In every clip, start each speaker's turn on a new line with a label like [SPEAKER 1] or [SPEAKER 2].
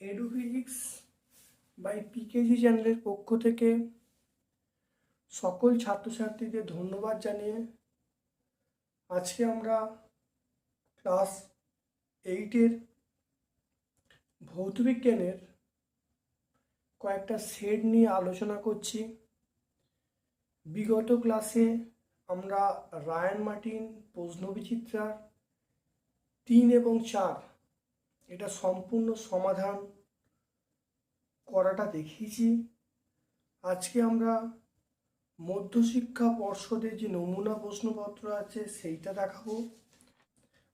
[SPEAKER 1] এডুফিজিক্স by PKG চ্যানেলের পক্ষ থেকে সকল ছাত্রছাত্রীদের ধন্যবাদ জানিয়ে আজকে আমরা ক্লাস এইটের ভৌতবিজ্ঞানের কয়েকটা সেট নিয়ে আলোচনা করছি। বিগত ক্লাসে আমরা রায়ান মার্টিন, প্রশ্নবিচিত্রার তিন এবং চার, এটা সম্পূর্ণ সমাধান করাটা দেখিয়েছি। আজকে আমরা মধ্যশিক্ষা পর্ষদের যে নমুনা প্রশ্নপত্র আছে সেইটা দেখাবো।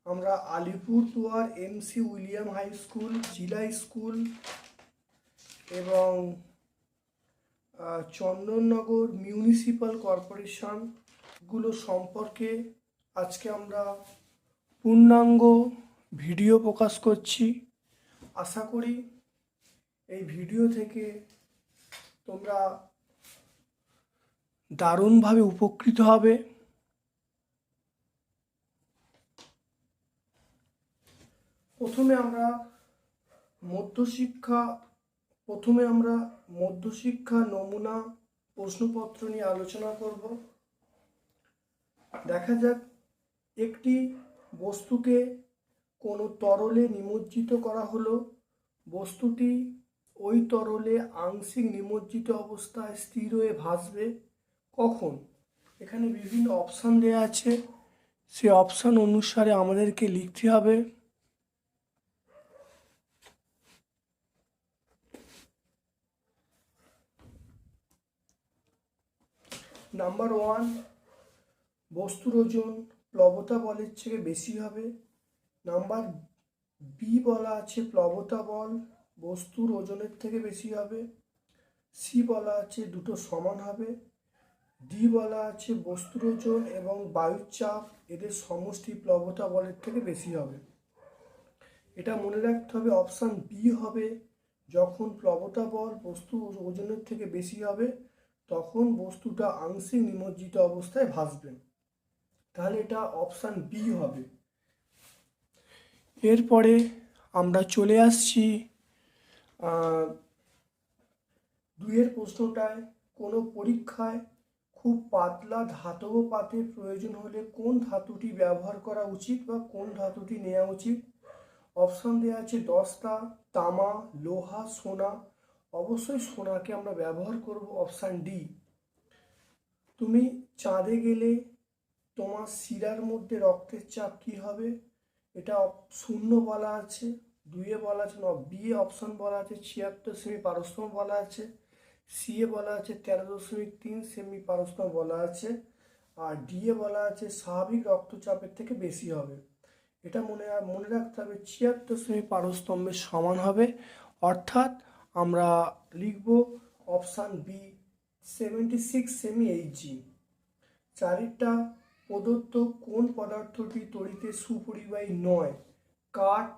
[SPEAKER 1] আমরা Alipurduar MC William high school, জিলা স্কুল এবং চন্দননগর মিউনিসিপ্যাল কর্পোরেশনগুলো সম্পর্কে আজকে আমরা পূর্ণাঙ্গ ভিডিও প্রকাশ করছি। আশা করি এই ভিডিও থেকে তোমরা দারুণভাবে উপকৃত হবে। প্রথমে আমরা মধ্যশিক্ষা প্রথমে আমরা মধ্যশিক্ষা নমুনা প্রশ্নপত্র নিয়ে আলোচনা করব। দেখা যাক একটি বস্তুকে কোনো তরলে নিমজ্জিত করা হলো। বস্তুটি ওই তরলে আংশিক নিমজ্জিত অবস্থায় স্থির হয়ে ভাসবে। কখন? এখানে বিভিন্ন অপশান দেওয়া আছে। সে অপশান অনুসারে আমাদেরকে লিখতে হবে। নাম্বার ওয়ান বস্তুর ওজন প্লবতা বলের থেকে বেশি হবে। নাম্বার বি বলা আছে প্লবতা বল, বস্তুর ওজনের থেকে বেশি হবে। সি বলা আছে দুটো সমান হবে। ডি বলা আছে বস্তুর ওজন এবং বায়ুর চাপ, এদের সমষ্টি প্লবতা বলের থেকে বেশি হবে। এটা মনে রাখতে হবে অপশান বি হবে যখন প্লবতা বল বস্তুর ওজনের থেকে বেশি হবে। তখন বস্তুটা আংশিক নিমজ্জিত অবস্থায় ভাসবে তাহলে এটা অপশান বি হবে। এরপরে আমরা চলে আসছি দুইয়ের প্রশ্নটায়। কোনো পরীক্ষায় খুব পাতলা ধাতব পাতের প্রয়োজন হলে কোন ধাতুটি ব্যবহার করা উচিত বা কোন ধাতুটি নেওয়া উচিত? অপশান দেওয়া আছে দস্তা, তামা, লোহা, সোনা অবশ্যই সোনাকে আমরা ব্যবহার করব অপশান ডি তুমি চাঁদে গেলে তোমার শিরার মধ্যে রক্তের চাপ কি হবে? এটা শূন্য বলা আছে, দুইয়ে বলা আছে না বিয়ে অপশন বলা আছে, ছিয়াত্তর সেমি পারস্তম বলা আছে সি এ বলা আছে, তেরো দশমিক তিন সেমি পারস্তম বলা আছে, আর ডি এ বলা আছে, স্বাভাবিক রক্তচাপের থেকে বেশি হবে। এটা মনে মনে রাখতে হবে, ছিয়াত্তর সেমি পারস্তম্ভের সমান হবে, অর্থাৎ আমরা লিখব option B seventy six semi H G প্রদত্ত কোন পদার্থটি তড়িতে সুপরিবাহী নয়? কাঠ,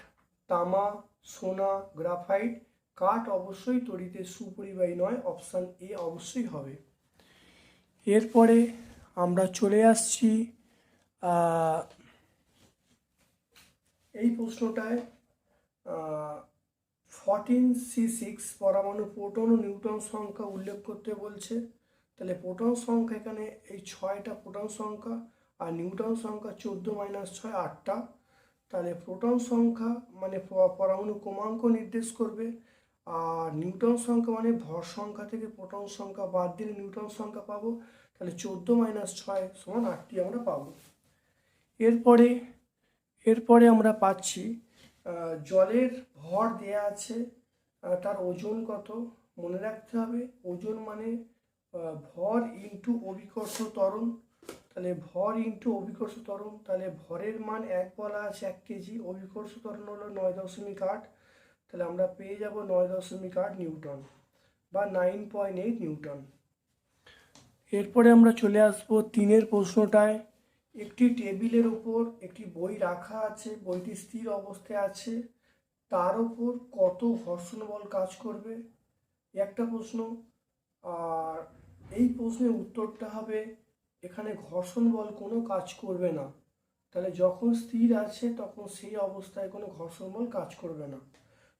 [SPEAKER 1] তামা, সোনা, গ্রাফাইট। কাঠ অবশ্যই তড়িতে সুপরিবাহী নয়, অপশান এ অবশ্যই হবে। এরপরে আমরা চলে আসছি এই প্রশ্নটায় ফর্টিন সি সিক্স পরমাণু প্রোটন ও নিউটন সংখ্যা উল্লেখ করতে বলছে। তাহলে প্রোটন সংখ্যা এখানে এই ছয়টা প্রোটন সংখ্যা আর নিউটন সংখ্যা চোদ্দ মাইনাস ছয় আটটা। তাহলে প্রোটন সংখ্যা মানে পরমাণু ক্রমাঙ্ক নির্দেশ করবে আর নিউটন সংখ্যা মানে ভর সংখ্যা থেকে প্রোটন সংখ্যা বাদ দিলে নিউটন সংখ্যা পাবো। তাহলে চোদ্দ মাইনাস ছয় সমান আটটি আমরা পাবো। এরপরে এরপরে আমরা পাচ্ছি জলের ভর দেয়া আছে তার ওজন কত, মনে রাখতে হবে। ওজন মানে ভর ইন্টু অভিকর্ষ ত্বরণ। তাহলে ভর ইন্টু অভিকর্ষ ত্বরণ, তাহলে ভরের মান এক বলা আছে এক কেজি, অভিকর্ষ ত্বরণ হলো নয় দশমিক আট। তাহলে আমরা পেয়ে যাব নয় দশমিক আট নিউটন বা নাইন পয়েন্ট এইট নিউটন। এরপরে আমরা চলে আসব তিনের প্রশ্নটায়। একটি টেবিলের উপর একটি বই রাখা আছে, বইটি স্থির অবস্থায় আছে। তার উপর কত ঘর্ষণ বল কাজ করবে? একটা প্রশ্ন। আর এই প্রশ্নের উত্তরটা হবে, এখানে ঘর্ষণ বল কোনো কাজ করবে না। তাহলে যখন স্থির আছে, তখন সেই অবস্থায় কোনো ঘর্ষণ বল কাজ করবে না।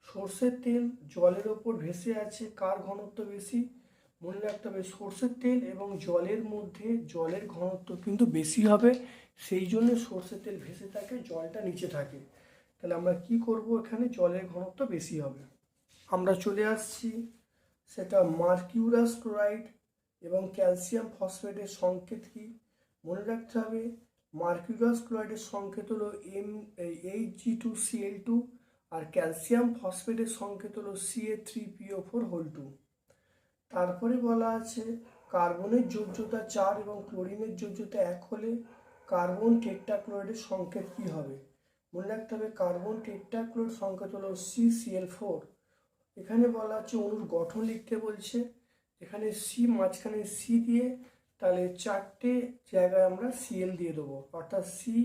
[SPEAKER 1] সর্ষের তেল জলের ওপর ভেসে আছে। কার ঘনত্ব বেশি? মনে রাখতে হবে, সর্ষের তেল এবং জলের মধ্যে জলের ঘনত্ব কিন্তু বেশি হবে, সেই জন্য সর্ষের তেল ভেসে থাকে, জলটা নিচে থাকে। তাহলে আমরা কি করব এখানে? জলের ঘনত্ব বেশি হবে। আমরা চলে আসছি, সেটা মার্কিউরাস ক্লোরাইড এবং ক্যালসিয়াম ফসফেটের সংকেত কি? মনে রাখতে হবে, মার্কিউরাস ক্লোরাইডের সংকেত হলো M H G two CL two আর ক্যালসিয়াম ফসফেটের সংকেত হলো CA three PO four whole two তারপরে বলা আছে, কার্বনের যোজ্যতা চার এবং ক্লোরিনের যোজ্যতা এক হলে কার্বন টেট্রাক্লোরাইডের সংকেত কি হবে? মনে রাখতে হবে কার্বন টেট্রাক্লোরাইড সংকেত হলো সি সিএল ফোর এখানে বলা আছে অণুর গঠন লিখতে বলছে। এখানে সি মাঝখানে সি দিয়ে তাহলে চারটে জায়গায় আমরা সিএল দিয়ে দেবো। অর্থাৎ সি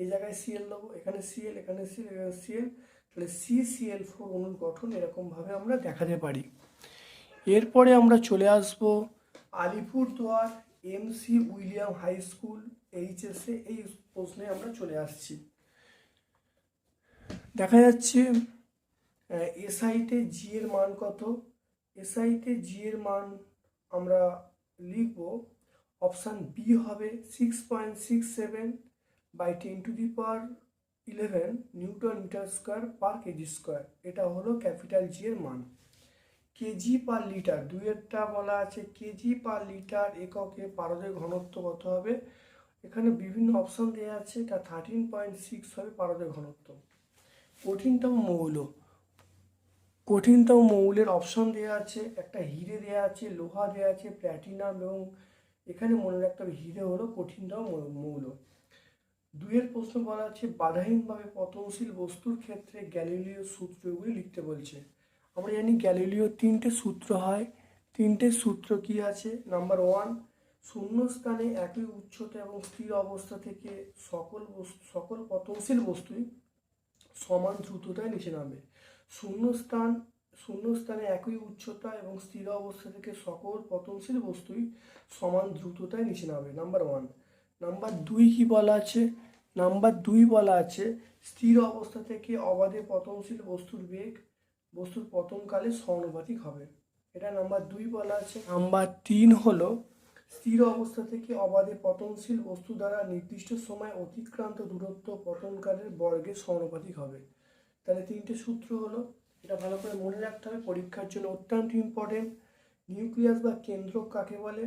[SPEAKER 1] এই জায়গায় সিএল দেবো, এখানে সিএল এখানে সিএল এখানে সিএল তাহলে সি সিএল ফোর অণুর গঠন এরকমভাবে আমরা দেখাতে পারি। এরপরে আমরা চলে আসব Alipurduar MC William high school HSA এই প্রশ্নে আমরা চলে আসছি। দেখা যাচ্ছে এসআইতে জি এর মান কত? এসআইতে জি এর মান আমরা লিখব, অপশান বি হবে six point six seven by ten to the power eleven newton meter square per KG square এটা হলো ক্যাপিটাল জি এর মান। কেজি পার লিটার দুইয়েরটা বলা আছে কেজি পার লিটার এককে পারদের ঘনত্ব কত হবে? এখানে বিভিন্ন অপশন দেওয়া আছে, এটা থার্টিন পয়েন্ট সিক্স হবে পারদের ঘনত্ব। কঠিনতম মৌল। কঠিনতম মৌলের অপশন দেওয়া আছে, একটা হিরে দেওয়া আছে, লোহা দেওয়া আছে প্ল্যাটিনাম এবং এখানে মনে রাখতে হবে হিরে হলো কঠিনতম মৌল। দুইয়ের প্রশ্ন বলা আছে, বাধাহীনভাবে পতনশীল বস্তুর ক্ষেত্রে গ্যালিলীয় সূত্রগুলি লিখতে বলছে। আমরা জানি গ্যালিলিও তিনটে সূত্র হয়। তিনটে সূত্র কি আছে? নাম্বার ওয়ান শূন্য স্থানে একই উচ্চতা এবং স্থির অবস্থা থেকে সকল বস্তু, সকল পতনশীল বস্তুই সমান দ্রুততায় নিচে নামে। শূন্য স্থান শূন্য স্থানে একই উচ্চতা এবং স্থির অবস্থা থেকে সকল পতনশীল বস্তুই সমান দ্রুততায় নিচে নামে। নাম্বার ওয়ান নাম্বার দুই কি বলা আছে? নাম্বার দুই বলা আছে, স্থির অবস্থা থেকে অবাধে পতনশীল বস্তুর বেগ বস্তুর পতনকালে সমানুপাতিক হবে। এটা নাম্বার দুই বলা আছে। নাম্বার তিন হলো, স্থির অবস্থা থেকে অবাধে পতনশীল বস্তু দ্বারা নির্দিষ্ট সময় অতিক্রান্ত দূরত্ব পতনকালের বর্গের সমানুপাতিক হবে। তাহলে তিনটে সূত্র হলো, এটা ভালো করে মনে রাখতে হবে, পরীক্ষার জন্য অত্যন্ত ইম্পর্টেন্ট নিউক্লিয়াস বা কেন্দ্র কাকে বলে?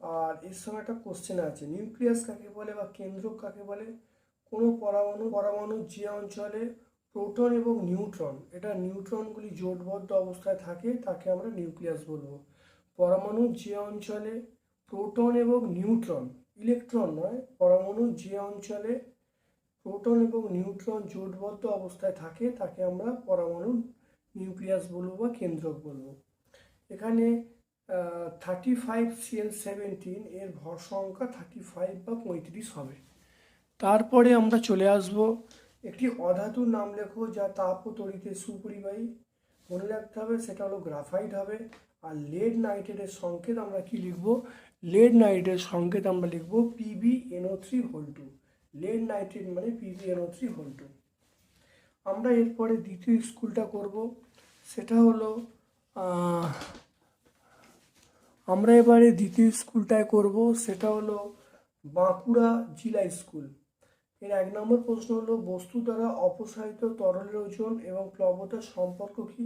[SPEAKER 1] আর এর সঙ্গে একটা কোশ্চেন আছে নিউক্লিয়াস কাকে বলে বা কেন্দ্র কাকে বলে? কোনো পরমাণু পরমাণু যে অঞ্চলে প্রোটন এবং নিউট্রন, এটা নিউট্রনগুলি জোটবদ্ধ অবস্থায় থাকে, তাকে আমরা নিউক্লিয়াস বলব। পরমাণু যে অঞ্চলে প্রোটন এবং নিউট্রন, ইলেকট্রন নয়, পরমাণু যে অঞ্চলে প্রোটন এবং নিউট্রন জোটবদ্ধ অবস্থায় থাকে, তাকে আমরা পরমাণু নিউক্লিয়াস বলব বা কেন্দ্রক বলব। এখানে থার্টি ফাইভ সিএল সেভেন্টিন এর ভর সংখ্যা থার্টি ফাইভ বা পঁয়ত্রিশ হবে। তারপরে আমরা চলে আসব একটি অধাতুর নাম লেখো যা তাপ ও তড়িতে সুপরিবাহী। মনে রাখতে হবে সেটা হলো গ্রাফাইট হবে। আর লেড নাইট্রেটের সংকেত আমরা কি লিখব? লেড নাইট্রেটের সংকেত আমরা লিখব PB NO three whole two lead nitrate মানে PB NO three whole two আমরা এরপরে দ্বিতীয় স্কুলটা করব। সেটা হলো আমরা এবারে দ্বিতীয় স্কুলটায় করব। সেটা হলো বাঁকুড়া জেলা স্কুল। এর এক নম্বর প্রশ্ন হলো, বস্তু দ্বারা অপসারিত তরলের ওজন এবং প্লবতার সম্পর্ক কি?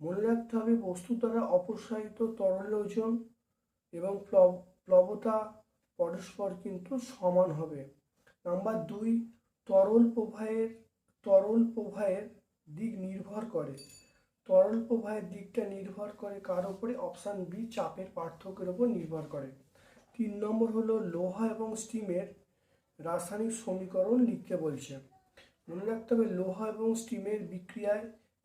[SPEAKER 1] মনে রাখতে হবে, বস্তু দ্বারা অপসারিত তরলের ওজন এবং প্লব, প্লবতা পরস্পর কিন্তু সমান হবে। নাম্বার দুই, তরল প্রবাহের তরল প্রবাহের দিক নির্ভর করে। তরল প্রবাহের দিকটা নির্ভর করে কার উপরে? অপশান বি, চাপের পার্থক্যের উপর নির্ভর করে। তিন নম্বর হলো, লোহা এবং স্টিমের রাসায়নিক সমীকরণ লিখতে বলছে। মনে রাখতে হবে, লোহা এবং স্টিমের বিক্রিয়ায়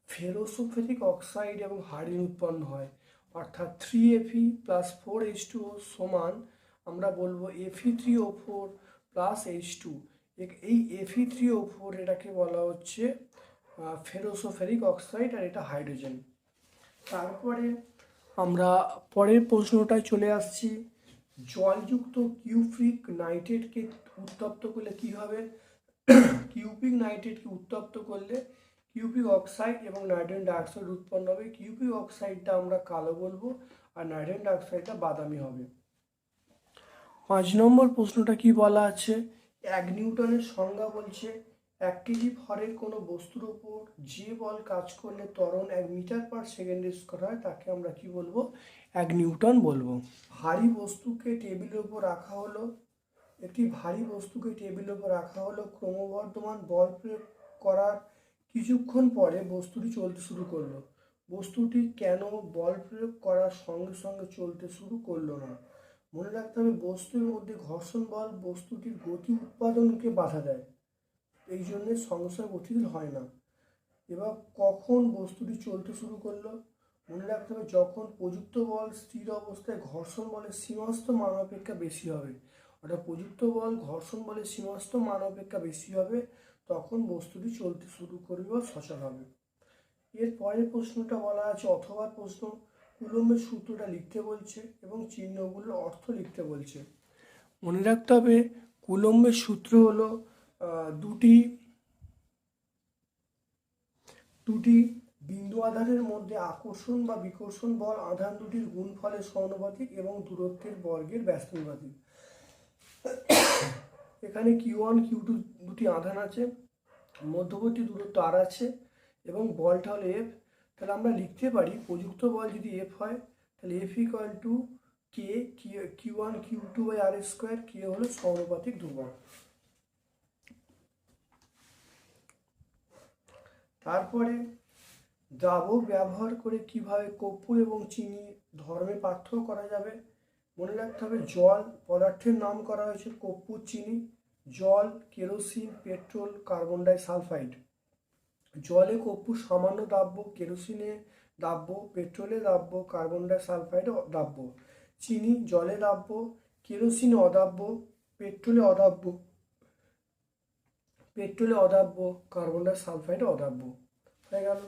[SPEAKER 1] ফেরোসোফেরিক অক্সাইড এবং হাইড্রোজেন উৎপন্ন হয়। অর্থাৎ three FE plus four H two সমান আমরা বলব এফি three O four plus H two এই এফি থ্রি ও ফোর এটাকে বলা হচ্ছে ফেরোসোফেরিক অক্সাইড আর এটা হাইড্রোজেন। তারপরে আমরা পরের প্রশ্নটায় চলে আসছি। জলযুক্ত কিউফ্রিক নাইট্রেটকে উত্তপ্ত করলে কি হবে? কিউপিক নাইট্রেটকে উত্তপ্ত করলে কিউপিক অক্সাইড এবং নাইট্রোজেন ডাইঅক্সাইড উৎপন্ন হবে। কিউপিক অক্সাইডটা আমরা কালো বলব আর নাইট্রোজেন ডাইঅক্সাইডটা বাদামি হবে। পাঁচ নম্বর প্রশ্নটা কি বলা আছে? এক নিউটনের সংজ্ঞা বলছে, এক কেজি ভরের কোনো বস্তুর ওপর যে বল কাজ করলে ত্বরণ এক মিটার পার সেকেন্ডে স্কোয়ার হয়, তাকে আমরা কি বলব? এক নিউটন বলব। ভারী বস্তুকে টেবিলের ওপর রাখা হলো। একটি ভারী বস্তুকে টেবিলের উপর রাখা হলো। ক্রমবর্ধমান বল প্রয়োগ করার কিছুক্ষণ পরে বস্তুটি চলতে শুরু করল। বস্তুটি কেন বল প্রয়োগ করার সঙ্গে সঙ্গে চলতে শুরু করল না? মনে রাখতে হবে, বস্তুর মধ্যে ঘর্ষণ বল বস্তুটির গতি উৎপাদনকে বাধা দেয়। এই জন্যে সঙ্গে গতিশীল হয় না। এবার কখন বস্তুটি চলতে শুরু করল? মনে রাখতে হবে, যখন প্রযুক্ত বল স্থির অবস্থায় ঘর্ষণ বলের সীমাস্ত মান অপেক্ষা বেশি হবে অর্থাৎ প্রযুক্ত বল, ঘর্ষণ বলের সীমাস্ত মান অপেক্ষা বেশি হবে, তখন বস্তুটি চলতে শুরু করবে বা সচল হবে। এর পরের প্রশ্নটা বলা আছে, অথবা প্রশ্ন কুলম্বের সূত্রটা লিখতে বলছে এবং চিহ্নগুলোর অর্থ লিখতে বলছে। মনে রাখতে হবে, কুলম্বের সূত্র হলো দুটি দুটি বিন্দু আধারের মধ্যে আকর্ষণ বা বিকর্ষণ বল, আধান দুটির গুণফলের সমানুপাতিক এবং দূরত্বের বর্গের ব্যস্তানুপাতিক। এখানে কিউ ওয়ান কিউ টু দুটি আধান আছে, মধ্যবর্তী দূরত্ব আর আছে এবং বলটা হলো এফ তাহলে আমরা লিখতে পারি, প্রযুক্ত বল যদি এফ হয়, তাহলে F equal to K Q one Q two by R square K হলো সমানুপাতিক ধ্রুবক। তারপরে দ্রাবক ব্যবহার করে কীভাবে কর্পূর এবং চিনি ধর্মে পার্থক্য করা যাবে? মনে রাখতে হবে জল পদার্থের নাম করা হয়েছে কর্পূর চিনি, জল, kerosene, petrol, carbon disulphide. জলে কর্পূর সামান্য দাব্য কেরোসিনে দাব্য পেট্রোলে দাব্য কার্বন ডাই সালফাইডে দাব্য চিনি জলে দাব্য কেরোসিনে অদাব্য পেট্রোলে অদাব্য পেট্রোলে অদাব্য কার্বন ডাই সালফাইডে অদাব্য হয়ে গেল।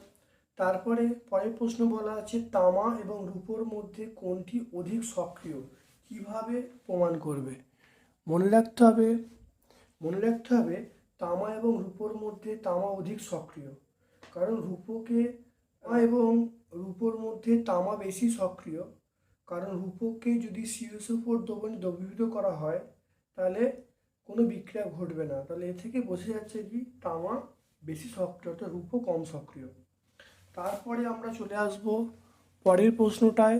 [SPEAKER 1] তারপরে পরের প্রশ্ন বলা আছে, তামা এবং রূপোর মধ্যে কোনটি অধিক সক্রিয়? কীভাবে প্রমাণ করবে? মনে রাখতে হবে, মনে রাখতে হবে তামা এবং রূপোর মধ্যে তামা অধিক সক্রিয়। কারণ রূপোকে এবং রূপোর মধ্যে তামা বেশি সক্রিয়। কারণ রূপোকে যদি সিএসও ফোর দ্রবণে দ্রবীভূত করা হয়, তাহলে কোনো বিক্রিয়া ঘটবে না। তাহলে এ থেকে বোঝা যাচ্ছে কি, তামা বেশি সক্রিয়, অর্থাৎ রূপো কম সক্রিয়। তারপরে আমরা চলে আসব পরের প্রশ্নটায়।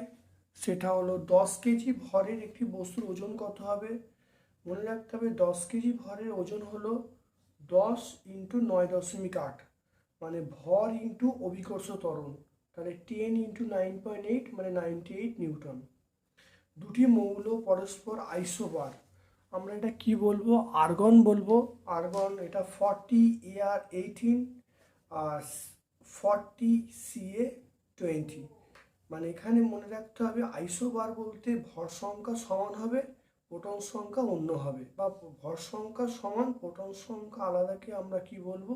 [SPEAKER 1] সেটা হলো, দশ কেজি ভরের একটি বস্তুর ওজন কত হবে? মনে রাখতে হবে, দশ কেজি ভরের ওজন হলো দশ ইন্টু নয় দশমিক আট মানে ভর ইন্টু অভিকর্ষ ত্বরণ, তাহলে ten into nine point eight মানে নাইনটি এইট নিউটন। দুটি মৌল পরস্পর আইসোবার, আমরা এটা কি বলব? আর্গন বলব। আর্গন এটা ফর্টি এআর এইটিন, আর ফর্টি সিএ টোয়েন্টি মানে এখানে মনে রাখতে হবে আইসোবার বলতে ভর সংখ্যা সমান হবে, প্রোটন সংখ্যা অন্য হবে। বা ভর সংখ্যা সমান, প্রোটন সংখ্যা আলাদাকে আমরা কি বলব?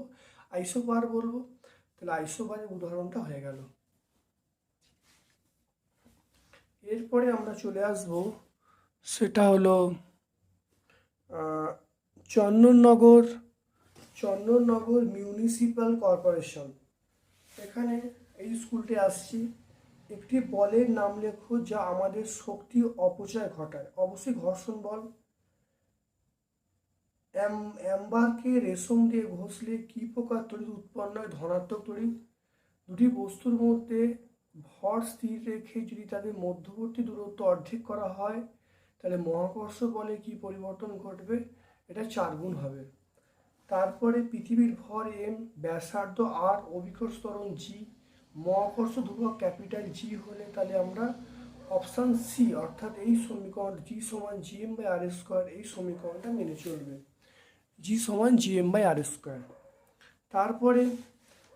[SPEAKER 1] আইসোবার বলব। তাহলে আইসোবারের উদাহরণটা হয়ে গেল। এরপরে আমরা চলে আসব, সেটা হলো চন্দননগর চন্দননগর মিউনিসিপ্যাল কর্পোরেশন। এখানে এই স্কুলটি আসছি। একটি বলের নাম লেখো যা আমাদের শক্তি অপচয় ঘটায়। অবশ্যই ঘর্ষণ বল। অ্যাম- অ্যাম্বারকে রেশম দিয়ে ঘষলে কি প্রকার তড়িৎ উৎপন্ন হয়? ধনাত্মক তড়িৎ। দুটি বস্তুর মধ্যে ভর স্থির রেখে যদি তাদের মধ্যবর্তী দূরত্ব অর্ধেক করা হয়, তাহলে মহাকর্ষ বলে কি পরিবর্তন ঘটবে? এটা চার গুণ হবে। তারপরে পৃথিবীর ভর এম, ব্যাসার্ধ আর, অভিকর্ষ ত্বরণ জি, মহাকর্ষ ধ্রুবক ক্যাপিটাল জি হলে তাহলে আমরা অপশান সি, অর্থাৎ এই সমীকরণ জি সমান G M by R square, এই সমীকরণটা মেনে চলবে। জি সমান G M by R square. তারপরে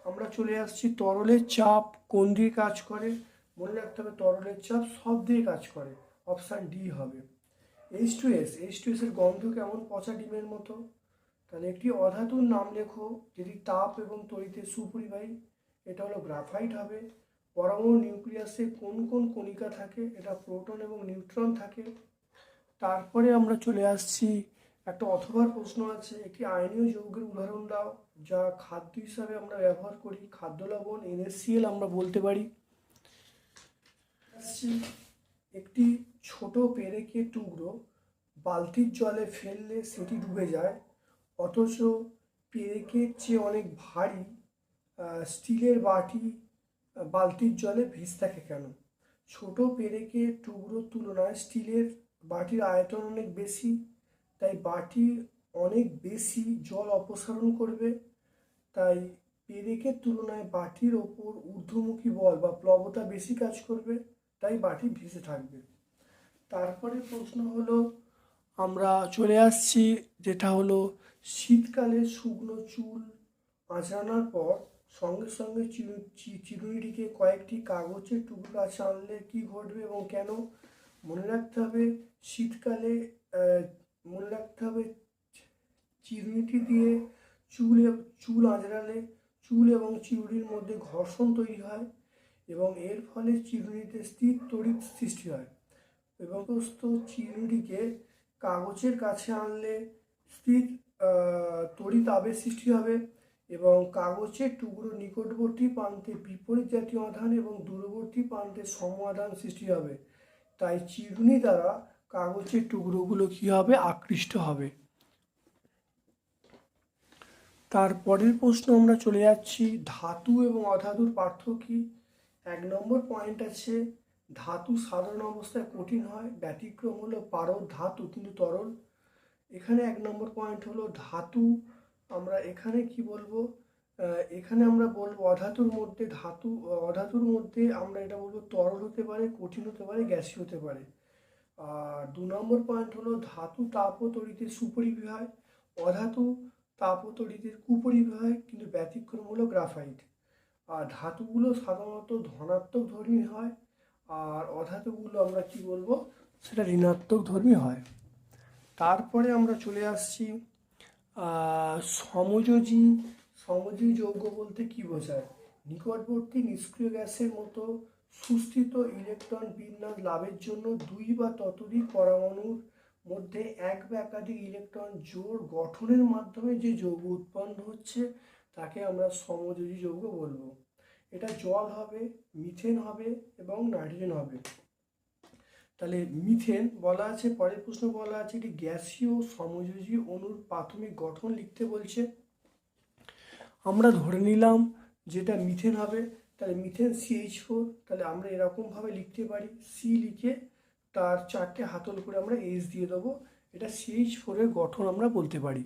[SPEAKER 1] আমরা চলে আসছি, তরলের চাপ কোন দিকে কাজ করে? মনে রাখতে হবে তরলের চাপ সব দিকে কাজ করে, অপশান ডি হবে। H two S H two এসের গন্ধ কেমন? পচা ডিমের মতো। তাহলে একটি অধাতুর নাম লেখো, যেটি তাপ এবং তড়িতে সুপরিবাহী। এটা হলো গ্রাফাইট হবে। পরমাণু নিউক্লিয়াসে কোন কোন কণিকা থাকে? এটা প্রোটন এবং নিউট্রন থাকে। তারপরে আমরা চলে আসছি। একটা অথবার প্রশ্ন আছে। একটি আয়নীয় যৌগের উদাহরণ দাও, যা খাদ্য হিসাবে আমরা ব্যবহার করি। খাদ্য লবণ এনএসসিএল আমরা বলতে পারি। একটি ছোট পেরেকে টুকরো বালতির জলে ফেললে সেটি ডুবে যায়। অথচ পেরেকের চেয়ে অনেক ভারী স্টিলের বাটি বালতির জলে ভিজ থাকে কেন? ছোট পেরেকের টুকরোর তুলনায় স্টিলের বাটির আয়তন অনেক বেশি, তাই বাটি অনেক বেশি জল অপসারণ করবে। তাই পেরেকের তুলনায় বাটির ওপর ঊর্ধ্বমুখী বল বা প্লবতা বেশি কাজ করবে, তাই বাটি ভেসে থাকবে। তারপরে প্রশ্ন হলো, আমরা চলে আসছি, যেটা হলো শীতকালে শুকনো চুল আঁচড়ানোর পর সঙ্গে সঙ্গে চিরু- চিরুনিটিকে কয়েকটি কাগজের টুকরো কাছে আনলে কি ঘটবে এবং কেন? মনে রাখতে হবে শীতকালে মনে রাখতে হবে চিরুনিটি দিয়ে চুল চুল আঁচড়ালে চুল এবং চিরুনির মধ্যে ঘর্ষণ তৈরি হয় এবং এর ফলে চিরুনিতে স্থির তড়িৎ সৃষ্টি হয় এবং চিরুনিটিকে কাগজের কাছে আনলে স্থির তড়িৎ আবেশ সৃষ্টি হবে এবং কাগজের টুকরো নিকটবর্তী প্রান্তে বিপরীত জাতীয় আধান এবং দূরবর্তী প্রান্তে সম আধান সৃষ্টি হবে। তাই চিরুনি দ্বারা কাগজের টুকরোগুলো কী হবে? আকৃষ্ট হবে। তারপরের প্রশ্ন আমরা চলে যাচ্ছি, ধাতু এবং অধাতুর পার্থক্য কী? এক নম্বর পয়েন্ট আছে, ধাতু সাধারণ অবস্থায় কঠিন হয়, ব্যতিক্রম হলো পারদ ধাতু, কিন্তু তরল। এখানে এক নম্বর পয়েন্ট হলো ধাতু। আমরা এখানে কি বলব? এখানে আমরা বলব অধাতুর মধ্যে ধাতু, অধাতুর মধ্যে আমরা এটা বলব তরল হতে পারে, কঠিন হতে পারে গ্যাসি হতে পারে। আর দু নম্বর পয়েন্ট হলো ধাতু তাপ ও তড়িতের সুপরিবাহী। হয় অধাতু তাপ ও তড়িতের কুপরিবাহী হয় কিন্তু ব্যতিক্রম হলো গ্রাফাইট আর ধাতুগুলো সাধারণত ধনাত্মক ধর্মী হয়। আর অধাতুগুলো আমরা কি বলব? সেটা ঋণাত্মক ধর্মী হয়। তারপরে আমরা চলে আসছি সমযোজী সমযোজী যৌগ বলতে কি বোঝায়? নিকটবর্তী নিষ্ক্রিয় গ্যাসের মতো সুস্থিত ইলেকট্রন বিন্যাস লাভের জন্য দুই বা ততোধিক পরমাণুর মধ্যে এক বা একাধিক ইলেকট্রন জোড় গঠনের মাধ্যমে যে যৌগ উৎপন্ন হচ্ছে, তাকে আমরা সমযোজী যৌগ বলব। এটা জল হবে, মিথেন হবে এবং নাইট্রোজেন হবে। তাহলে মিথেন বলা আছে, পরের প্রশ্ন বলা আছে এটি গ্যাসীয় সমযোজী অণুর প্রাথমিক গঠন লিখতে বলছে। আমরা ধরে নিলাম যেটা মিথেন হবে, তাহলে মিথেন সিএইচ ফোর তাহলে আমরা এরকমভাবে লিখতে পারি সি লিখে তার চারটে হাতল করে আমরা এইচ দিয়ে দেবো, এটা সিএইচ ফোরের গঠন আমরা বলতে পারি।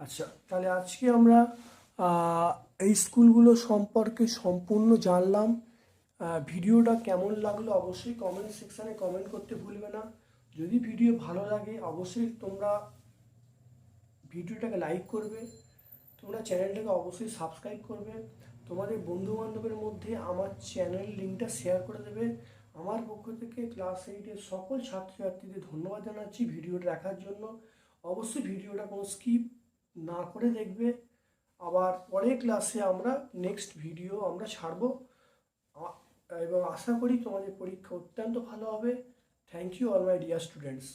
[SPEAKER 1] আচ্ছা তাহলে আজকে আমরা এই স্কুলগুলো সম্পর্কে সম্পূর্ণ জানলাম। ভিডিওটা কেমন লাগল অবশ্যই কমেন্ট সেকশানে কমেন্ট করতে ভুলবে না। যদি ভিডিও ভালো লাগে, অবশ্যই তোমরা ভিডিওটাকে লাইক করবে। তোমরা চ্যানেলটাকে অবশ্যই সাবস্ক্রাইব করবে। তোমাদের বন্ধু বান্ধবের মধ্যে আমার চ্যানেল লিঙ্কটা শেয়ার করে দেবে। আমার পক্ষ থেকে ক্লাস এইটের সকল ছাত্রছাত্রীদের ধন্যবাদ জানাচ্ছি ভিডিওটা দেখার জন্য। অবশ্যই ভিডিওটা কোনো স্কিপ না করে দেখবে। আবার পরের ক্লাসে আমরা নেক্সট ভিডিও আমরা ছাড়বো। এবং আশা করি তোমাদের পরীক্ষা অত্যন্ত ভালো হবে। Thank you all my dear students